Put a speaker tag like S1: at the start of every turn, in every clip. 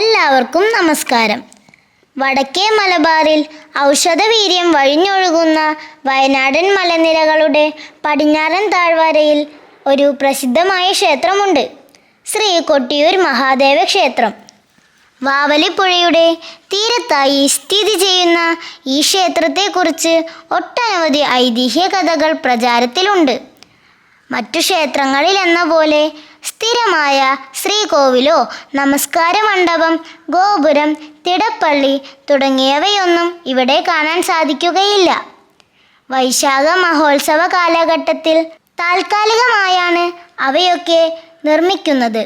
S1: എല്ലാവർക്കും നമസ്കാരം. വടക്കേ മലബാറിൽ ഔഷധവീര്യം വഴിഞ്ഞൊഴുകുന്ന വയനാടൻ മലനിരകളുടെ പടിഞ്ഞാറൻ താഴ്വരയിൽ ഒരു പ്രസിദ്ധമായ ക്ഷേത്രമുണ്ട്. ശ്രീ കൊട്ടിയൂർ മഹാദേവ ക്ഷേത്രം. വാവലിപ്പുഴയുടെ തീരത്തായി സ്ഥിതി ചെയ്യുന്ന ഈ ക്ഷേത്രത്തെക്കുറിച്ച് ഒട്ടനവധി ഐതിഹ്യ കഥകൾ പ്രചാരത്തിലുണ്ട്. മറ്റു ക്ഷേത്രങ്ങളിൽ എന്ന പോലെ സ്ഥിരമായ ശ്രീകോവിലോ നമസ്കാര മണ്ഡപം ഗോപുരം തിടപ്പള്ളി തുടങ്ങിയവയൊന്നും ഇവിടെ കാണാൻ സാധിക്കുകയില്ല. വൈശാഖ മഹോത്സവ കാലഘട്ടത്തിൽ താൽക്കാലികമായാണ് അവയൊക്കെ നിർമ്മിക്കുന്നത്.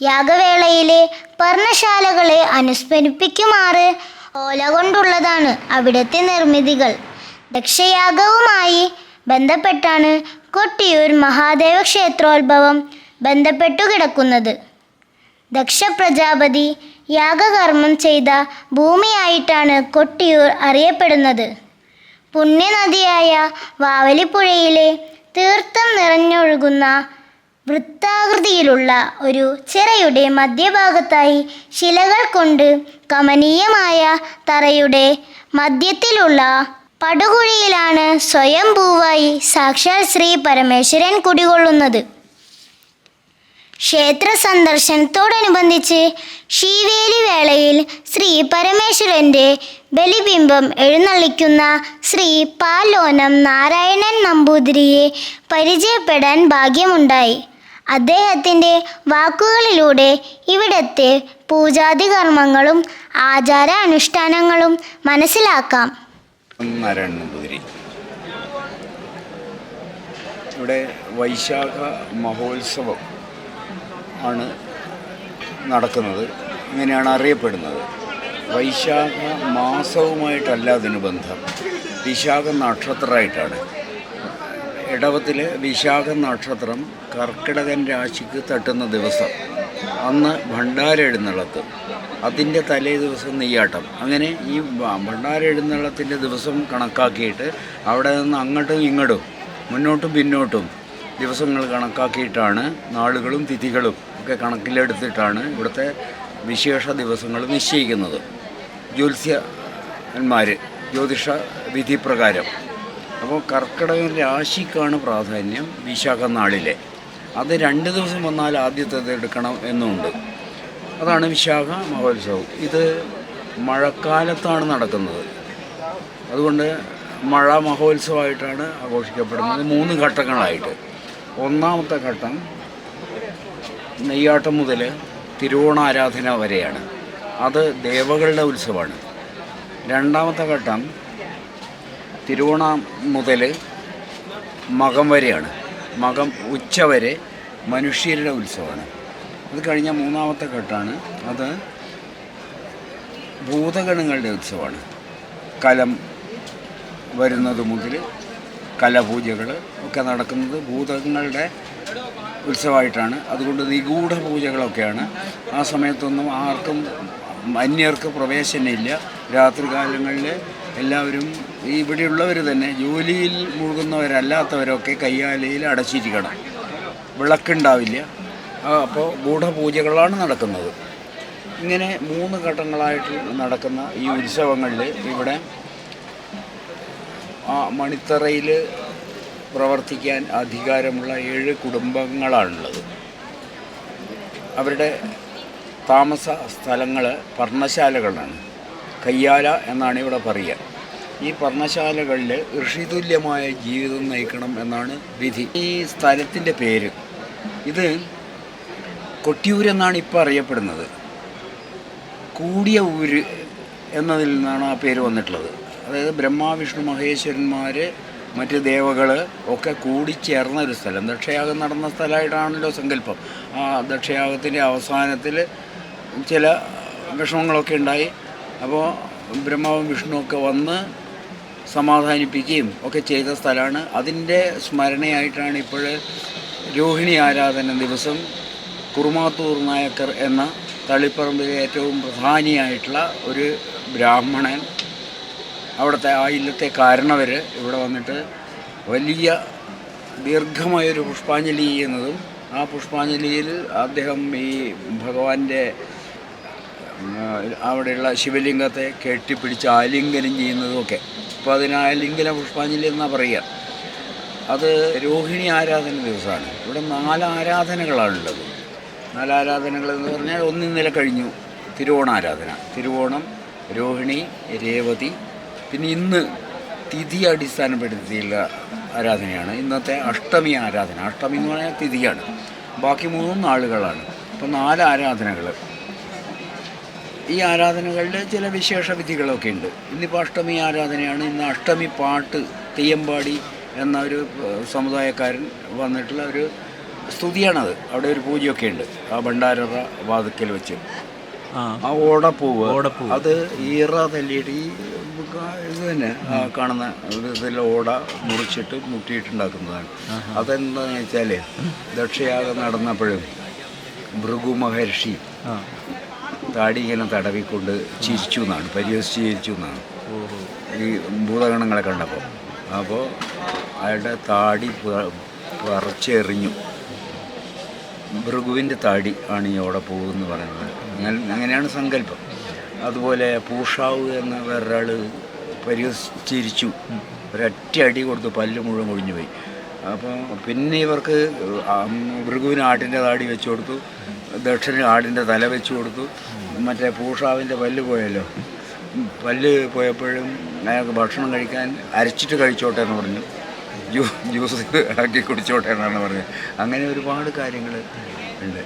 S1: യാഗവേളയിലെ പർണശാലകളെ അനുസ്മരിപ്പിക്കുമാറ് ഓല കൊണ്ടുള്ളതാണ് അവിടുത്തെ നിർമ്മിതികൾ. ദക്ഷയാഗവുമായി ബന്ധപ്പെട്ടാണ് കൊട്ടിയൂർ മഹാദേവ ക്ഷേത്രോത്ഭവം ബന്ധപ്പെട്ടു കിടക്കുന്നത്. ദക്ഷ പ്രജാപതി യാഗകർമ്മം ചെയ്ത ഭൂമിയായിട്ടാണ് കൊട്ടിയൂർ അറിയപ്പെടുന്നത്. പുണ്യനദിയായ വാവലിപ്പുഴയിലെ തീർത്ഥം നിറഞ്ഞൊഴുകുന്ന വൃത്താകൃതിയിലുള്ള ഒരു ചിറയുടെ മധ്യഭാഗത്തായി ശിലകൾ കൊണ്ട് കമനീയമായ തറയുടെ മധ്യത്തിലുള്ള പടുകുഴിയിലാണ് സ്വയംഭൂവായി സാക്ഷാൽ ശ്രീ പരമേശ്വരൻ കുടികൊള്ളുന്നത്. ക്ഷേത്ര സന്ദർശനത്തോടനുബന്ധിച്ച് ശീവേലി വേളയിൽ ശ്രീ പരമേശ്വരന്റെ ബലിബിംബം എഴുന്നള്ളിക്കുന്ന ശ്രീ പാലോനം നാരായണൻ നമ്പൂതിരിയെ പരിചയപ്പെടാൻ ഭാഗ്യമുണ്ടായി. അദ്ദേഹത്തിന്റെ വാക്കുകളിലൂടെ ഇവിടത്തെ പൂജാതി കർമ്മങ്ങളും ആചാര അനുഷ്ഠാനങ്ങളും മനസ്സിലാക്കാം.
S2: നാരായണ നമ്പൂതിരി ഇവിടെ വൈശാഖ മഹോത്സവം ആണ് നടക്കുന്നത് ഇങ്ങനെയാണ് അറിയപ്പെടുന്നത്. വൈശാഖ മാസവുമായിട്ടല്ല അതിന് ബന്ധം. വിശാഖ നക്ഷത്രമായിട്ടാണ്. ഇടവത്തിൽ വിശാഖ നക്ഷത്രം കർക്കിടകൻ രാശിക്ക് തട്ടുന്ന ദിവസം. അന്ന് ഭണ്ഡാര എഴുന്നള്ളത്ത്. അതിന്റെ തലേ ദിവസം നെയ്യാട്ടം. അങ്ങനെ ഈ ഭ- ഭണ്ഡാര എഴുന്നള്ളത്തിന്റെ ദിവസം കണക്കാക്കിയിട്ട് അവിടെ നിന്ന് അങ്ങോട്ടും ഇങ്ങോട്ടും മുന്നോട്ടും പിന്നോട്ടും ദിവസങ്ങൾ കണക്കാക്കിയിട്ടാണ് നാളുകളും തിഥികളും ഒക്കെ കണക്കിലെടുത്തിട്ടാണ് ഇവിടുത്തെ വിശേഷ ദിവസങ്ങൾ നിശ്ചയിക്കുന്നത്. ജ്യോത്സ്യന്മാർ ജ്യോതിഷ വിധി പ്രകാരം അപ്പോൾ കർക്കിടക രാശിക്കാണ് പ്രാധാന്യം വിശാഖ നാളിലെ അത് രണ്ട് ദിവസം വന്നാൽ ആദ്യത്തേത് എടുക്കണം എന്നുണ്ട്. അതാണ് വിശാഖ മഹോത്സവം. ഇത് മഴക്കാലത്താണ് നടക്കുന്നത്. അതുകൊണ്ട് മഴ മഹോത്സവമായിട്ടാണ് ആഘോഷിക്കപ്പെടുന്നത് മൂന്ന് ഘട്ടങ്ങളായിട്ട്. ഒന്നാമത്തെ ഘട്ടം നെയ്യാട്ടം മുതൽ തിരുവോണാരാധന വരെയാണ്. അത് ദേവകളുടെ ഉത്സവമാണ്. രണ്ടാമത്തെ ഘട്ടം തിരുവോണ മുതൽ മകം വരെയാണ്. മകം ഉച്ച വരെ മനുഷ്യരുടെ ഉത്സവമാണ്. അത് കഴിഞ്ഞ മൂന്നാമത്തെ ഘട്ടമാണ് അത് ഭൂതഗണങ്ങളുടെ ഉത്സവമാണ്. കലം വരുന്നത് മുതൽ കലപൂജകൾ ഒക്കെ നടക്കുന്നത് ഭൂതങ്ങളുടെ ഉത്സവമായിട്ടാണ്. അതുകൊണ്ട് നിഗൂഢ പൂജകളൊക്കെയാണ്. ആ സമയത്തൊന്നും ആർക്കും അന്യർക്ക് പ്രവേശനമില്ല. രാത്രികാലങ്ങളിൽ എല്ലാവരും ഈ ഇവിടെയുള്ളവർ തന്നെ ജോലിയിൽ മുഴുകുന്നവരല്ലാത്തവരൊക്കെ കയ്യാലയിൽ അടച്ചിരിക്കണം. വിളക്കുണ്ടാവില്ല. അപ്പോൾ ഗൂഢപൂജകളാണ് നടക്കുന്നത്. ഇങ്ങനെ മൂന്ന് ഘട്ടങ്ങളായിട്ട് നടക്കുന്ന ഈ ഉത്സവങ്ങളിൽ ഇവിടെ ആ മണിത്തറയിൽ പ്രവർത്തിക്കാൻ അധികാരമുള്ള ഏഴ് കുടുംബങ്ങളാണുള്ളത്. അവരുടെ താമസ സ്ഥലങ്ങൾ പർണശാലകളാണ്. കയ്യാല എന്നാണ് ഇവിടെ പറയുക. ഈ പർണശാലകളിൽ ഋഷിതുല്യമായ ജീവിതം നയിക്കണം എന്നാണ് വിധി. ഈ സ്ഥലത്തിന്റെ പേര്. ഇത് കൊട്ടിയൂർ എന്നാണ് ഇപ്പോൾ അറിയപ്പെടുന്നത്. കൂടിയ ഊര് എന്നതിൽ നിന്നാണ് ആ പേര് വന്നിട്ടുള്ളത്. അതായത് ബ്രഹ്മാവിഷ്ണു മഹേശ്വരന്മാർ മറ്റ് ദേവകൾ ഒക്കെ കൂടിച്ചേർന്ന ഒരു സ്ഥലം. ദക്ഷയാഗം നടന്ന സ്ഥലമായിട്ടാണല്ലോ സങ്കല്പം. ആ ദക്ഷയാഗത്തിന്റെ അവസാനത്തിൽ ചില വിഷമങ്ങളൊക്കെ ഉണ്ടായി. അപ്പോൾ ബ്രഹ്മാവും വിഷ്ണുവൊക്കെ വന്ന് സമാധാനിപ്പിക്കുകയും ഒക്കെ ചെയ്ത സ്ഥലമാണ്. അതിന്റെ സ്മരണയായിട്ടാണ് ഇപ്പോൾ രോഹിണി ആരാധന ദിവസം കുറുമാത്തൂർ നായക്കർ എന്ന തളിപ്പറമ്പിലെ ഏറ്റവും പ്രധാനിയായിട്ടുള്ള ഒരു ബ്രാഹ്മണൻ അവിടുത്തെ ആ ഇല്ലത്തെ കാരണവർ ഇവിടെ വന്നിട്ട് വലിയ ദീർഘമായൊരു പുഷ്പാഞ്ജലി ചെയ്യുന്നതും ആ പുഷ്പാഞ്ജലിയിൽ അദ്ദേഹം ഈ ഭഗവാന്റെ അവിടെയുള്ള ശിവലിംഗത്തെ കെട്ടിപ്പിടിച്ച് ആലിംഗനം ചെയ്യുന്നതുമൊക്കെ. അപ്പോൾ അതിന് ആലിംഗന പുഷ്പാഞ്ജലി എന്നാണ് പറയുക അത് രോഹിണി ആരാധന ദിവസമാണ്. ഇവിടെ നാല് ആരാധനകളാണുള്ളത്. നാല് ആരാധനകൾ എന്ന് പറഞ്ഞാൽ ഒന്നിന്നലെ കഴിഞ്ഞു തിരുവോണാരാധന തിരുവോണം രോഹിണി രേവതി. പിന്നെ ഇന്ന് തിഥി അടിസ്ഥാനപ്പെടുത്തിയുള്ള ആരാധനയാണ്. ഇന്നത്തെ അഷ്ടമി ആരാധന. അഷ്ടമി എന്ന് പറഞ്ഞാൽ തിഥിയാണ്. ബാക്കി മൂന്നും നാളുകളാണ്. അപ്പോൾ നാല് ആരാധനകൾ ഈ ആരാധനകളിൽ ചില വിശേഷ വിധികളൊക്കെ ഉണ്ട്. ഇന്നിപ്പോൾ അഷ്ടമി ആരാധനയാണ്. ഇന്ന് അഷ്ടമി പാട്ട് തെയ്യമ്പാടി എന്ന ഒരു സമുദായക്കാരൻ വന്നിട്ടുള്ള ഒരു സ്തുതിയാണത്. അവിടെ ഒരു പൂജയൊക്കെ ഉണ്ട്. ആ ഭണ്ഡാരറ വാതുക്കൽ വെച്ച്.
S3: ആ.
S2: ഓടപ്പൂവ്
S3: ഓടപ്പൂ
S2: അത് ഈറ തല്ലിയിട്ട് ഈ ഇത് തന്നെ കാണുന്ന ഇതിൽ ഓട മുറിച്ചിട്ട് മുട്ടിയിട്ടുണ്ടാക്കുന്നതാണ്. അതെന്താണെന്ന് വെച്ചാൽ ദക്ഷയാഗം നടന്നപ്പോഴും ഭൃഗു മഹർഷി താടി ഇങ്ങനെ തടവിക്കൊണ്ട് ചിരിച്ചു എന്നാണ് പരിഹസിച്ച് ചിരിച്ചു എന്നാണ്. ഈ ഭൂതഗണങ്ങളെ കണ്ടപ്പോൾ അപ്പോൾ അയാളുടെ താടി പറിച്ചെറിഞ്ഞു. ഭൃഗുവിന്റെ താടി ആണ് ഈ അവിടെ പോകുമെന്ന് പറയുന്നത്. അങ്ങനെ അങ്ങനെയാണ് സങ്കല്പം. അതുപോലെ പൂഷാവ് എന്ന വേറൊരാൾ പരിഹസിച്ചിരിച്ചു. ഒരൊറ്റ അടി കൊടുത്ത് പല്ല് മുഴുവൻ കൊഴിഞ്ഞു പോയി. അപ്പോൾ പിന്നെ ഇവർക്ക് ഭൃഗുവിന് ആട്ടിന്റെ താടി വെച്ചു കൊടുത്തു ദക്ഷിണ ആടിന്റെ തല വെച്ചു കൊടുത്തു മറ്റേ പൂഷാവിന്റെ പല്ല് പോയല്ലോ. പല്ല് പോയപ്പോഴും അയാൾക്ക് ഭക്ഷണം കഴിക്കാൻ അരച്ചിട്ട് കഴിച്ചോട്ടെ എന്ന് പറഞ്ഞു. ജ്യൂസ് ആക്കി കുടിച്ചോട്ടെ എന്നാണ് പറഞ്ഞത്. അങ്ങനെ ഒരുപാട് കാര്യങ്ങൾ ഉണ്ട്.